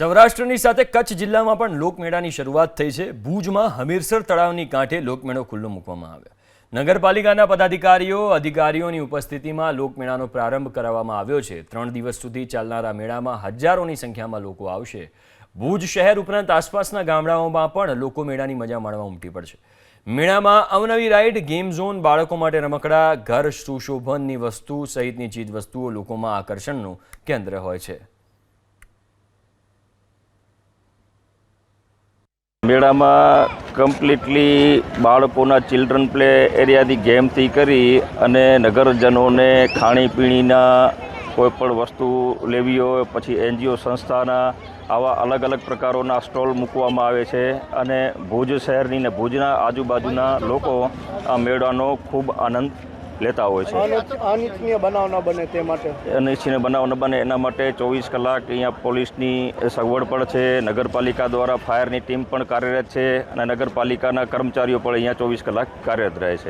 સૌરાષ્ટ્રની સાથે કચ્છ જિલ્લામાં પણ લોકમેળાની શરૂઆત થઈ છે. ભુજમાં હમીરસર તળાવની કાંઠે લોકમેળો ખુલ્લો મૂકવામાં આવ્યો. નગરપાલિકાના પદાધિકારીઓ, અધિકારીઓની ઉપસ્થિતિમાં લોકમેળાનો પ્રારંભ કરાવવામાં આવ્યો છે. ત્રણ દિવસ સુધી ચાલનારા મેળામાં હજારોની સંખ્યામાં લોકો આવશે. ભુજ શહેર ઉપરાંત આસપાસના ગામડાઓમાં પણ લોકો મેળાની મજા માણવા ઉમટી પડશે. મેળામાં અવનવી રાઇડ ગેમ ઝોન, બાળકો માટે રમકડા, ઘર સુશોભનની વસ્તુ સહિતની ચીજ વસ્તુઓ લોકોમાં આકર્ષણનું કેન્દ્ર હોય છે. મેળામાં કમ્પ્લીટલી બાળકોના ચિલ્ડ્રન પ્લે એરિયાથી ગેમથી કરી અને નગરજનોને ખાણીપીણીના કોઈપણ વસ્તુ લેવી હોય, પછી એનજીઓ સંસ્થાના આવા અલગ અલગ પ્રકારોના સ્ટોલ મૂકવામાં આવે છે. અને ભુજ શહેરની ને ભુજના આજુબાજુના લોકો આ મેળાનો ખૂબ આનંદ લેતા હોય છે. અનિચ્છ- અનિચ્છનીય બનાવ ન બને તે માટે. અનિચ્છનીય બનાવ ન બને એના માટે ચોવીસ કલાક અહીંયા પોલીસની સગવડ પણ છે. નગરપાલિકા દ્વારા ફાયરની ટીમ પણ કાર્યરત છે અને નગરપાલિકાના કર્મચારીઓ પણ અહીંયા ચોવીસ કલાક કાર્યરત રહે છે.